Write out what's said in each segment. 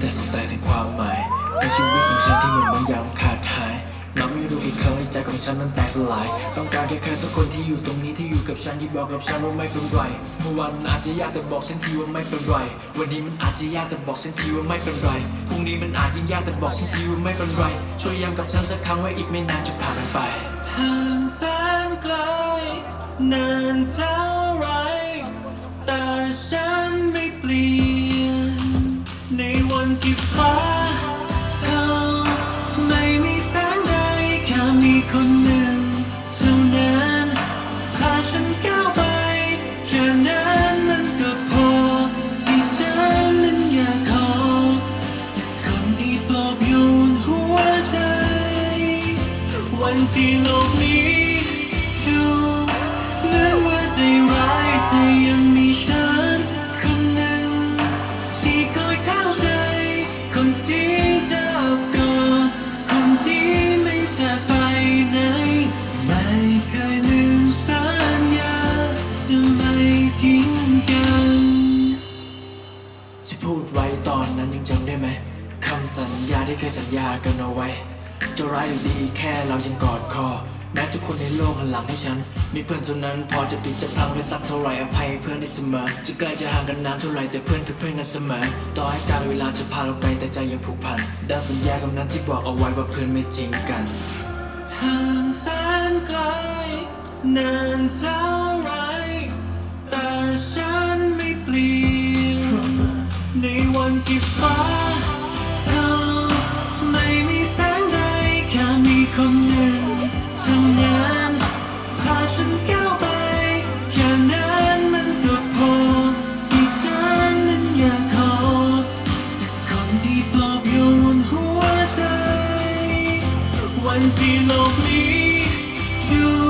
แต่สงสัยถึงความหมายในชีวิตของฉันที่เหมือนบางอย่างขาดหายนับไม่รู้กี่ครั้งในใจของฉันมันแตกสลาย ต้องการแค่ใครสักคนที่อยู่ตรงนี้ที่อยู่กับฉันที่บอกกับฉันว่าไม่เป็นไรเมื่อวานอาจจะยากแต่บอกฉันทีว่าไม่เป็นไร วันนี้มันอาจจะยากแต่บอกฉันทีว่าไม่เป็นไร พรุ่งนี้มันอาจยิ่งยากแต่บอกฉันทีว่าไม่เป็นไร ช่วยย้ำกับฉันสักครั้งว่าอีกไม่นานจะผ่านมันไปห่างแสนไกลนานเท่า ที่ฟ้าเท่าไม่มีแสงใดแค่มีคนหนึ่งเท่านั้นพาฉันก้าวไปแค่นั้นมันก็พอ ที่ฉันนั้นอยากขอสักคนที่ปลอบโยนหัวใจ วันที่โลกนี้ ดูเหมือนว่าใจร้ายแต่ยัง สัญญาที่เคยสัญญากันเอาไว้ จะร้ายหรือดีแค่เรายังกอดคอ แม้ทุกคนในโลกหันหลังให้ฉัน มีเพื่อนเท่านั้นพอจะปิดจะพังไปสักเท่าไหรอภัยเพื่อนได้เสมอ จะใกล้จะห่างกันนานเท่าไหรแต่เพื่อนคือเพื่อนกันเสมอ ต่อให้การเวลาจะพาเราไกลแต่ใจยังผูกพันดังสัญญาคำนั้นที่บอกเอาไว้ว่าเพื่อนไม่ทิ้งกันห่างแสนไกลนานเท่าไร วันที่โลกนี้ดู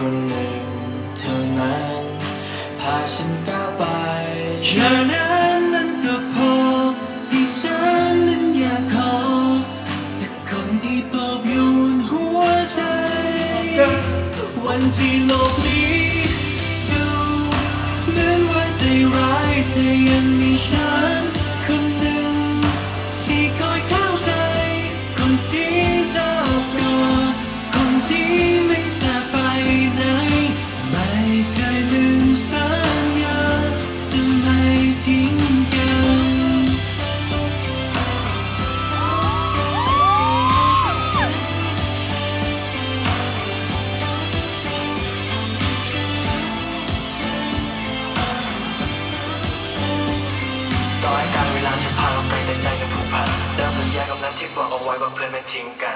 คนหนึ่งเท่านั้นพาฉันก้าวไปแค่นั้นมันก็พอที่ฉันนั้นอยากขอสักคนที่ปลอบโยนหัวใจ วันที่โลกนี้ ว่าเพื่อนไม่ทิ้งกัน